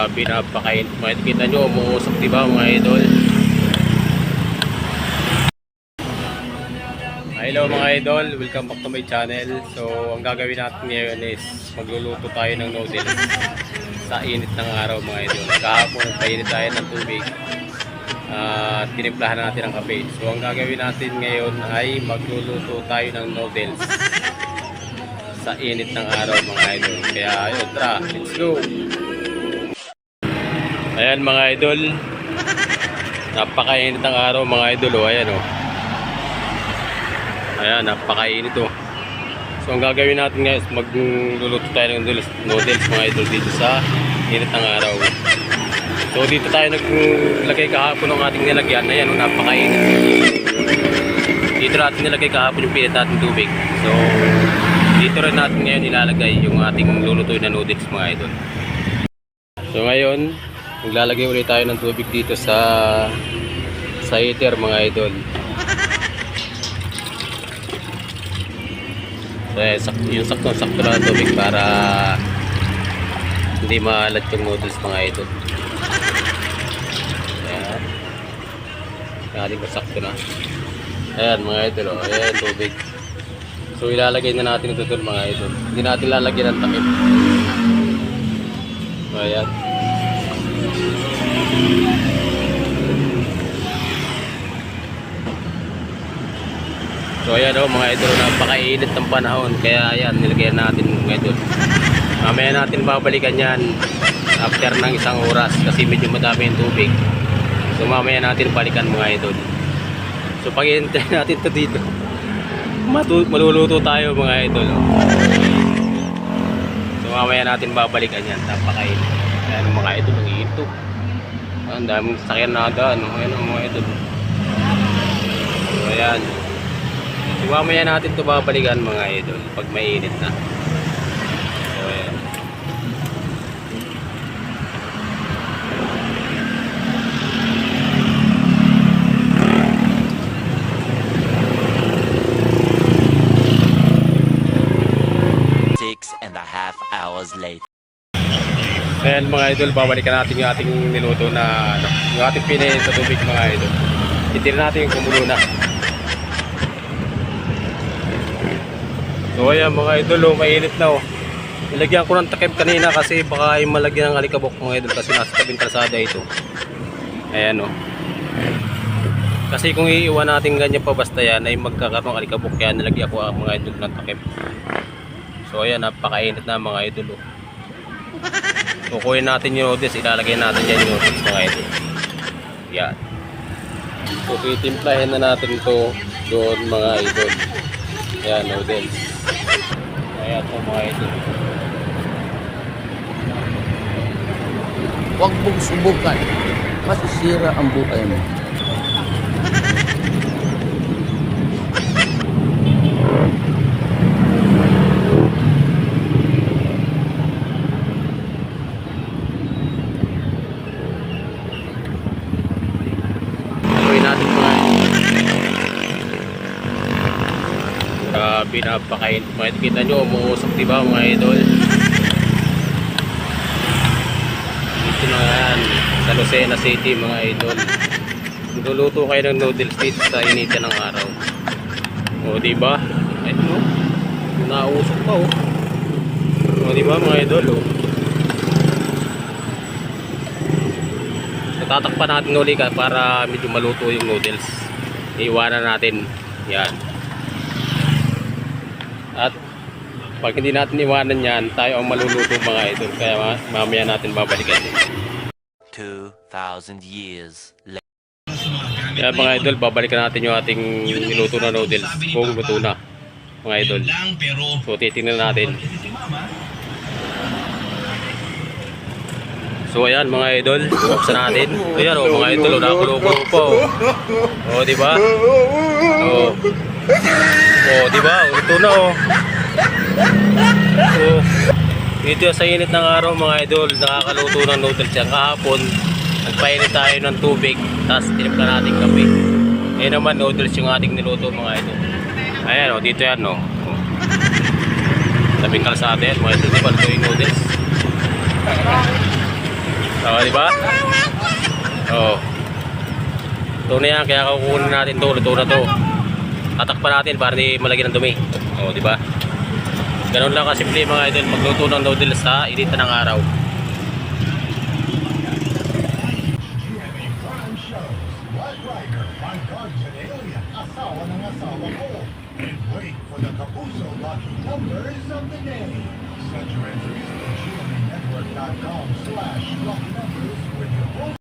Sabi napakain. Makikita nyo, umuusok diba mga idol? Hello mga idol, welcome back to my channel. So, ang gagawin natin ngayon is magluluto tayo ng noodles sa init ng araw mga idol. Kahapon nagpainit tayo ng tubig at tinimplahan natin ng kape. So, ang gagawin natin ngayon ay magluluto tayo ng noodles sa init ng araw mga idol. Kaya ayun, tara, let's go! Ayan mga idol. Napakainit ng araw mga idol oh. Ayan oh. Ayan, napakainit oh. So ang gagawin natin guys, magluluto tayo ng noodles, noodles mga idol dito sa init ng araw. So dito tayo naglagay kahapon ng ating nilagyan. Ayan oh, napakainit. Dito natin nilagay kahapon yung pinit natin tubig. So dito rin natin ngayon ilalagay yung ating lulutuin na noodles mga idol. So ngayon, maglalagay ulit tayo ng tubig dito sa sa heater mga idol. So, eh, sak yung sakto-sakto lang ng tubig para hindi maalat yung noodles mga idol. Ayan. Kaya sakto na. Ayan mga idol, oh. ayan tubig. So ilalagay na natin ito doon mga idol. Hindi natin lalagyan ng takip. So, ayan. So ayan o mga idol, napakainit ng panahon. Kaya ayan, nilagyan natin mga idol. Mamaya natin babalikan yan after ng isang oras kasi medyo madami yung tubig. So mamaya natin balikan mga idol. So pag natin to dito, matu- maluluto tayo mga idol. oh. So mamaya natin babalikan yan. Napakainit. Ayan mga idol, ang ito. Ang daming sakyan na daan. oh. Ayan ang mga idol. So ayan. So, mamaya natin ito babalikan mga idol pag mainit na. So, ayan. Six and a half hours later. Ayan mga idol, babalikan natin yung ating niluto na ano, yung ating pinainit sa tubig mga idol. Titir natin yung kumulo na. So ayan mga idol, oh, mainit na oh. Nilagyan ko ng takip kanina kasi baka ay malagyan ng alikabok mga idol kasi nasa tabing kalsada ito. Ayan oh. Kasi kung iiwan natin ganyan pa basta yan ay magkakaroon alikabok kaya nilagyan ko ang mga idol ng takip. So ayan, napakainit na mga idol oh. Kukuhin natin yung noodles, ilalagay natin dyan yung noodles mga idol. Yan. So titimplahin na natin to doon mga idol. Yan, noodles. Ayan po mga idol. Huwag mong subukan. Masisira ang buhay mo. Haluin natin mga idol. Grabe, napakain. Mga kita nyo, umuusok diba mga idol? Dito na yan, sa Lucena City mga idol. Luluto kayo ng noodles dito sa initan ng araw. O diba? Ay, no? Nausok pa oh. O diba mga idol oh. tatakpan natin uli ka para medyo maluto yung noodles iiwanan natin yan at pag hindi natin iwanan yan tayo ang maluluto mga idol kaya ma- mamaya natin babalikan din Two thousand years later. kaya mga idol babalikan natin yung ating niluto na noodles kung luto na mga idol so titingnan natin So ayan mga idol, buksan natin. Ayan oh mga idol, oh, nakulo-kulo pa oh. Oh, di ba? Oh. Oh, di ba? Oh, ito na oh. Oh. Dito sa init ng araw mga idol, nakakaluto ng noodles yan. Kahapon, nagpainit tayo ng tubig, tapos tinimpla natin kape. Ngayon naman noodles yung ating niluto mga idol. Ayan oh, dito yan oh. oh. Tabing kalsada yan mga idol, di ba? Ito yung noodles. Oo, di ba? Oo. Ito na yan, kaya kukunin natin to, luto na to. Tatakpan natin para di malagyan ng dumi. Oo, di ba? Ganun lang kasimple mga idol, magluto ng noodles sa init ng araw.